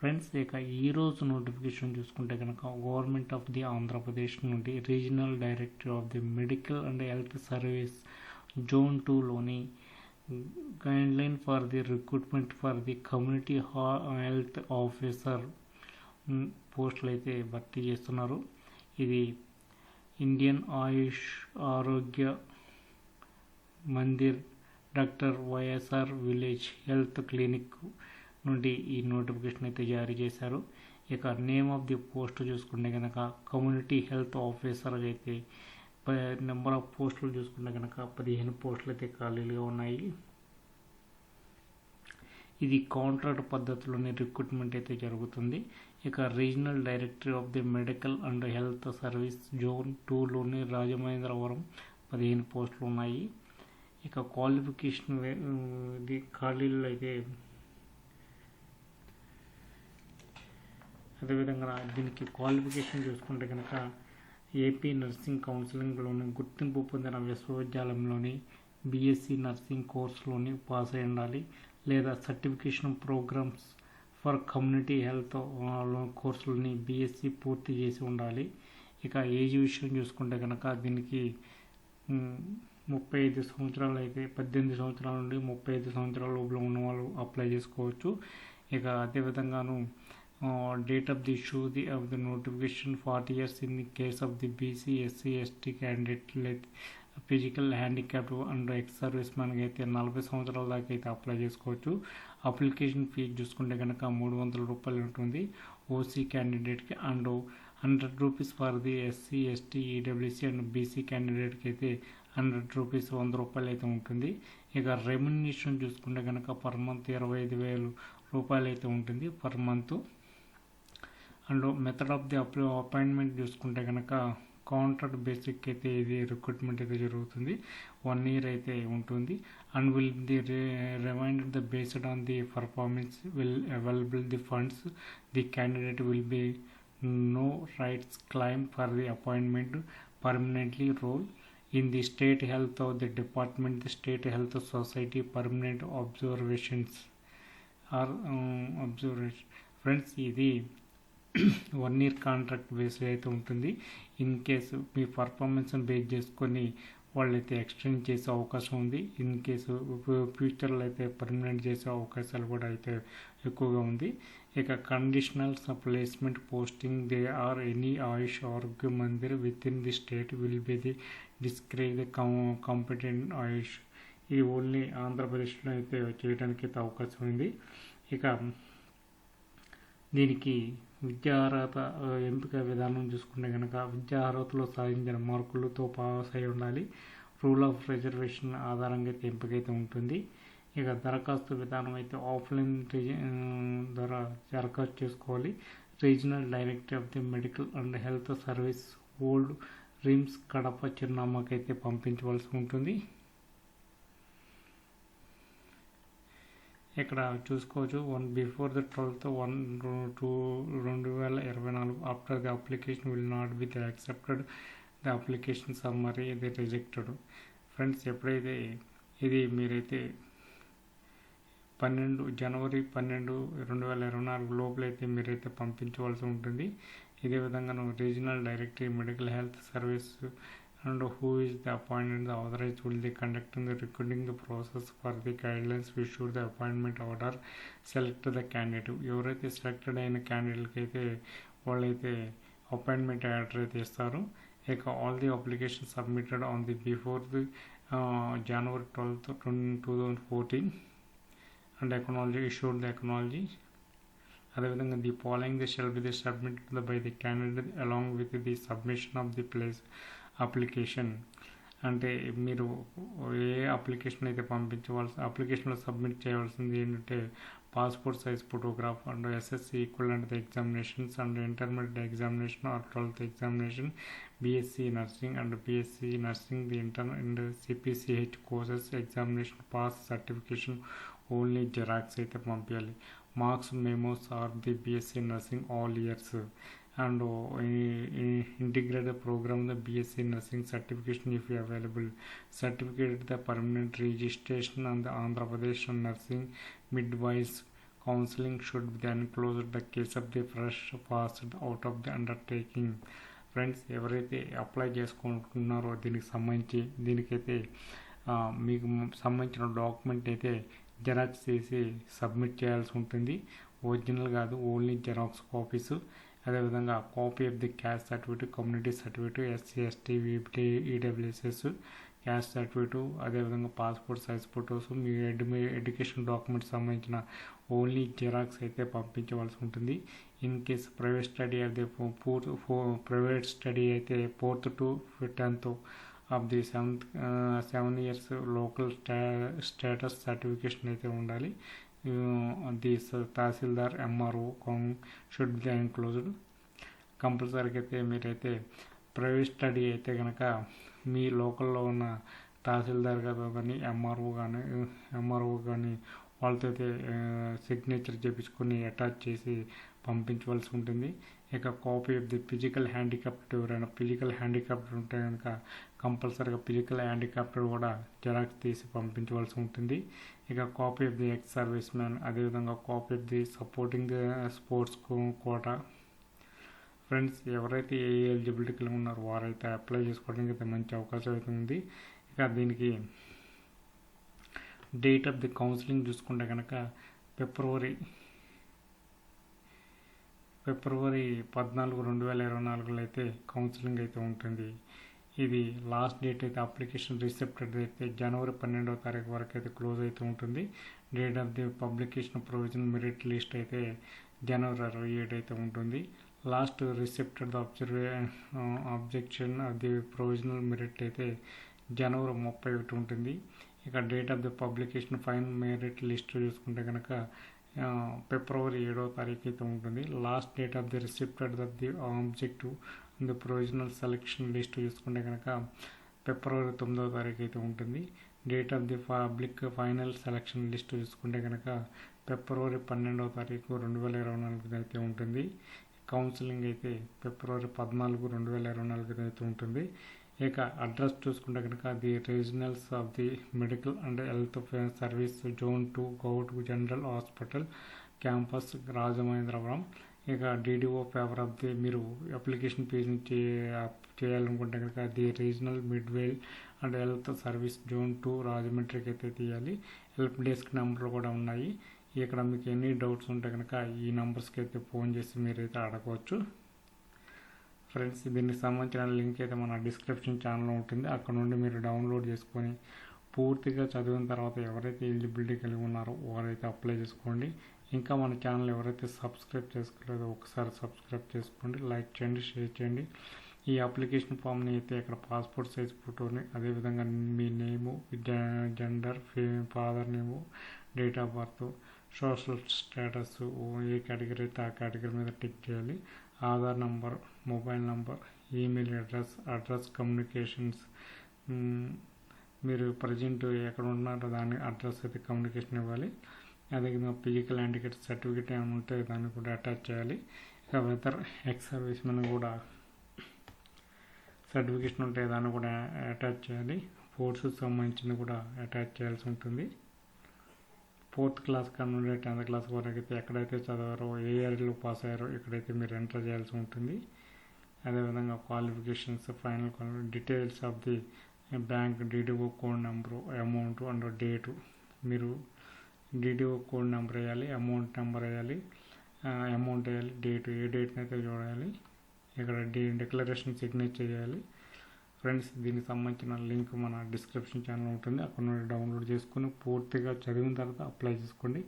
Friends ఇక ఈరోజు notification చూసుకుంటే కనుక గవర్నమెంట్ ఆఫ్ ది ఆంధ్రప్రదేశ్ నుండి regional director of the medical and health service zone టూలోని guideline for the recruitment for the community health officer పోస్టులు అయితే భర్తీ చేస్తున్నారు. ఇది Indian Ayush Arogya Mandir doctor YSR village health clinic నుండి ఈ నోటిఫికేషన్ అయితే జారీ చేశారు. ఇక నేమ్ ఆఫ్ ది పోస్ట్ చూసుకుంటే కనుక కమ్యూనిటీ హెల్త్ ఆఫీసర్ అయితే నెంబర్ ఆఫ్ పోస్టులు చూసుకుంటే కనుక పదిహేను పోస్టులు అయితే ఖాళీలుగా ఉన్నాయి. ఇది కాంట్రాక్ట్ పద్ధతిలోని రిక్రూట్మెంట్ అయితే జరుగుతుంది. ఇక regional director of the medical and health service zone టూలోని Rajamahendravaram పదిహేను పోస్టులు ఉన్నాయి. ఇక క్వాలిఫికేషన్ ఇది ఖాళీలు అయితే అదేవిధంగా దీనికి క్వాలిఫికేషన్ చూసుకుంటే కనుక ఏపీ నర్సింగ్ కౌన్సిలింగ్లోని గుర్తింపు పొందిన విశ్వవిద్యాలయంలోని బీఎస్సీ నర్సింగ్ కోర్సులోని పాస్ అయి ఉండాలి. లేదా certification programmes for community health కోర్సులని BSc పూర్తి చేసి ఉండాలి. ఇక ఏజ్ విషయం చూసుకుంటే కనుక దీనికి ముప్పై ఐదు సంవత్సరాలు అయితే పద్దెనిమిది సంవత్సరాల నుండి ముప్పై ఐదు సంవత్సరాల లోపల ఉన్న వాళ్ళు అప్లై చేసుకోవచ్చు. ఇక అదేవిధంగాను date of the issue the of the notification forty years in the case of the BC SC ST candidate physical handicap and ex service మ్యాన్కి అయితే నలభై సంవత్సరాల దాకా అయితే అప్లై చేసుకోవచ్చు. అప్లికేషన్ ఫీజు చూసుకుంటే కనుక మూడు వందల రూపాయలు ఉంటుంది. OC క్యాండిడేట్కి and hundred rupees for the SC ST EWC and BC క్యాండిడేట్కి అయితే హండ్రెడ్ రూపీస్ వంద రూపాయలు అయితే ఉంటుంది. ఇక రెమ్యునేషన్ చూసుకుంటే కనుక పర్ మంత్ ఇరవై ఐదు వేలు రూపాయలు అయితే ఉంటుంది per month and method of the appointment చూసుకుంటే కనుక కాంట్రాక్ట్ బేసిక్ అయితే ఇది రిక్రూట్మెంట్ అయితే జరుగుతుంది. వన్ ఇయర్ అయితే ఉంటుంది. And will the remind the based on the performance will available the funds the candidate will be no rights claim for the appointment permanently role in the state health of the department the state health society permanent observations are observation friends ఇది one year contract base అయితే ఉంటుంది. In case మీ పర్ఫార్మెన్స్ని base చేసుకొని వాళ్ళైతే extend చేసే అవకాశం ఉంది. ఇన్ కేసు ఫ్యూచర్లో అయితే పర్మనెంట్ చేసే అవకాశాలు కూడా అయితే ఎక్కువగా ఉంది. ఇక conditional placement posting they are any Ayush Arogya Mandir with in the state will be the describe the competent Ayush. ఇది ఓన్లీ ఆంధ్రప్రదేశ్లో అయితే చేయడానికి అయితే అవకాశం ఉంది. ఇక దీనికి విద్యా అర్హత ఎంపిక విధానం చూసుకుంటే కనుక విద్యా అర్హతలో సాధించిన మార్కులతో పాస్ అయి ఉండాలి. రూల్ ఆఫ్ రిజర్వేషన్ ఆధారంగా అయితే ఎంపిక అయితే ఉంటుంది. ఇక దరఖాస్తు విధానం అయితే ఆఫ్లైన్ ద్వారా దరఖాస్తు చేసుకోవాలి. Regional director of the medical and health service old RIMS Kadapa చిరునామాకైతే పంపించవలసి ఉంటుంది. ఇక్కడ చూసుకోవచ్చు. One before the twelfth one two రెండు వేల ఇరవై నాలుగు after the application will not be the accepted the application summary ఇది రిజెక్టెడ్ ఫ్రెండ్స్ ఎప్పుడైతే ఇది మీరైతే పన్నెండు జనవరి పన్నెండు రెండు వేల ఇరవై నాలుగు లోపలైతే మీరైతే పంపించవలసి ఉంటుంది. ఇదే విధంగా regional director medical health service and who is the appointed the authorize will the conducting the recruiting the process for the guidelines issued the appointment order select the candidate ఎవరైతే సెలెక్టెడ్ అయిన క్యాండిడేట్కి అయితే వాళ్ళైతే అపాయింట్మెంట్ ఆర్డర్ అయితే ఇస్తారు. ఇక all the application submitted on the before the January twelfth two thousand fourteen and acknowledge issued the acknowledge అదేవిధంగా the following the shall be the submitted by the candidate along with the submission of the place application అంటే మీరు ఏ application అయితే పంపించవలసి అప్లికేషన్లో submit చేయవలసింది ఏంటంటే passport size photograph and SSC equivalent examinations and intermediate examination or twelfth examination BSc nursing and BSc nursing the inter and CPCH courses examination pass certification only xerox అయితే పంపించాలి marks memos or the BSc nursing all years and integrated programme the BSc nursing certification if available. Certificate the permanent registration and Andhra Pradesh nursing midwives counselling should then close the case of the fresh fast out of the undertaking friends ఎవరైతే apply చేసుకుంటున్నారో దీనికి సంబంధించి దీనికైతే మీకు సంబంధించిన document అయితే xerox చేసి submit చేయాల్సి ఉంటుంది. ఒరిజినల్ కాదు ఓన్లీ జెరాక్స్ ఆఫీసు అదేవిధంగా copy of the caste certificate community certificate SC ST VP EWSS caste certificate అదేవిధంగా పాస్పోర్ట్ సైజ్ ఫోటోస్ మీ ఎడ్ మీ ఎడ్యుకేషన్ డాక్యుమెంట్స్ సంబంధించిన ఓన్లీ జిరాక్స్ అయితే పంపించవలసి ఉంటుంది. ఇన్ కేస్ ప్రైవేట్ స్టడీ అయితే ఫోర్త్ ప్రైవేట్ స్టడీ అయితే fourth to tenth of the seventh seven years local స్టా స్టేటస్ సర్టిఫికేషన్ అయితే ఉండాలి. The tahsildar MRO should be enclosed కంపల్సరీగా అయితే మీరైతే ప్రైవేట్ స్టడీ అయితే కనుక మీ లోకల్లో ఉన్న తహసీల్దార్ గారు కానీ ఎంఆర్ఓ కానీ ఎంఆర్ఓ కానీ వాళ్ళతో అయితే సిగ్నేచర్ చేపించుకొని అటాచ్ చేసి పంపించవలసి ఉంటుంది ఇక copy of the physical handicapped ఎవరైనా ఫిజికల్ హ్యాండిక్యాప్ట్ ఉంటే కనుక కంపల్సరీగా ఫిజికల్ హ్యాండిక్యాప్ట్ కూడా జెరాక్స్ తీసి పంపించవలసి ఉంటుంది ఇక copy of the ex service man అదేవిధంగా copy of the supporting sports quota friends ఎవరైతే ఏ ఎలిజిబిలిటీలో ఉన్నారో వారైతే అప్లై చేసుకోవడానికి అయితే మంచి అవకాశం అవుతుంది ఇక దీనికి డేట్ ఆఫ్ ది కౌన్సిలింగ్ చూసుకుంటే కనుక ఫిబ్రవరి ఫిబ్రవరి పద్నాలుగు రెండు వేల ఇరవై నాలుగులో అయితే కౌన్సిలింగ్ అయితే ఉంటుంది. ఇది లాస్ట్ డేట్ అయితే అప్లికేషన్ రిసెప్టెడ్ అయితే జనవరి పన్నెండవ తారీఖు వరకు అయితే క్లోజ్ అయితే ఉంటుంది. Date of the publication provision merit list అయితే జనవరి అరవై ఏడు అయితే ఉంటుంది. Last receipted observe objection of the provisional merit అయితే జనవరి ముప్పై ఒకటి ఉంటుంది. ఇక date of the publication fine merit list చూసుకుంటే కనుక ఫిబ్రవరి uh, ఏడవ తారీఖు అయితే ఉంటుంది. Last date of the receipted of the objective the provisional selection list చూసుకుంటే కనుక ఫిబ్రవరి తొమ్మిదవ తారీఖు అయితే ఉంటుంది date of the public final selection list చూసుకుంటే కనుక ఫిబ్రవరి పన్నెండవ తారీఖు రెండు వేల ఇరవై నాలుగు అయితే ఉంటుంది కౌన్సిలింగ్ అయితే ఫిబ్రవరి పద్నాలుగు రెండు వేల ఇరవై నాలుగు అయితే ఉంటుంది ఇక అడ్రస్ చూసుకుంటే కనుక the regionals of the medical and health service zone two govt general hospital campus Rajamahendravaram ఇక డీడీఓ పేపర్ ఆఫ్ ది మీరు అప్లికేషన్ పేజ్ చేయాలనుకుంటే కనుక the regional medical and health service zone two రాజమండ్రికి అయితే తీయాలి. హెల్ప్ డెస్క్ నెంబర్లు కూడా ఉన్నాయి. ఇక్కడ మీకు ఎన్ని డౌట్స్ ఉంటే కనుక ఈ నెంబర్స్కి అయితే ఫోన్ చేసి మీరైతే అడగవచ్చు. ఫ్రెండ్స్ దీనికి సంబంధించిన లింక్ అయితే మన డిస్క్రిప్షన్ ఛానల్లో ఉంటుంది. అక్కడ నుండి మీరు డౌన్లోడ్ చేసుకొని పూర్తిగా చదివిన తర్వాత ఎవరైతే ఎలిజిబిలిటీ కలిగి ఉన్నారో వారైతే అప్లై చేసుకోండి. ఇంకా మన ఛానల్ ఎవరైతే సబ్స్క్రైబ్ చేసుకోలేదో ఒకసారి సబ్స్క్రైబ్ చేసుకోండి లైక్ చేయండి షేర్ చేయండి. ఈ అప్లికేషన్ ఫామ్ని అయితే ఇక్కడ పాస్పోర్ట్ సైజ్ ఫోటోని అదేవిధంగా మీ name gender father name date of birth social status A category అయితే ఆ కేటగిరీ మీద టిక్ చేయాలి. Aadhaar number mobile number email address address communications మీరు ప్రజెంట్ ఎక్కడ ఉన్నారో దాని అడ్రస్ అయితే కమ్యూనికేషన్ ఇవ్వాలి. అదేవిధంగా ఫిజికల్ హ్యాండికేట్ సర్టిఫికేట్ ఏమైనా ఉంటే దాన్ని కూడా అటాచ్ చేయాలి. ఇక వెదర్ ఎక్స్ సర్వీస్ మెన్ కూడా సర్టిఫికేషన్ ఉంటే దాన్ని కూడా అటాచ్ చేయాలి. ఫోర్స్కి సంబంధించింది కూడా అటాచ్ చేయాల్సి ఉంటుంది. ఫోర్త్ క్లాస్ కన్నా నుండి టెన్త్ క్లాస్ వరకు అయితే ఎక్కడైతే చదివారో ఏ ఇయర్లో పాస్ అయ్యారో ఇక్కడైతే మీరు ఎంటర్ చేయాల్సి ఉంటుంది. అదేవిధంగా qualifications final details of the bank DDO code number amount and date మీరు డీటీఓ కోడ్ నెంబర్ వేయాలి అమౌంట్ నెంబర్ వేయాలి అమౌంట్ వేయాలి డేట్ ఏ డేట్ని అయితే చూడాలి ఇక్కడ డి డిక్లరేషన్ సిగ్నేచర్ చేయాలి. ఫ్రెండ్స్ దీనికి సంబంధించిన లింక్ మన డిస్క్రిప్షన్ ఛానల్ ఉంటుంది. అక్కడ నుండి డౌన్లోడ్ చేసుకుని పూర్తిగా చదివిన తర్వాత అప్లై చేసుకోండి.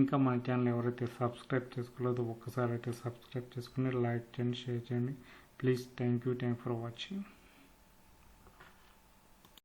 ఇంకా మన ఛానల్ ఎవరైతే సబ్స్క్రైబ్ చేసుకోలేదో ఒక్కసారి అయితే సబ్స్క్రైబ్ చేసుకుని లైక్ చేయండి షేర్ చేయండి. Please thank you thank for watching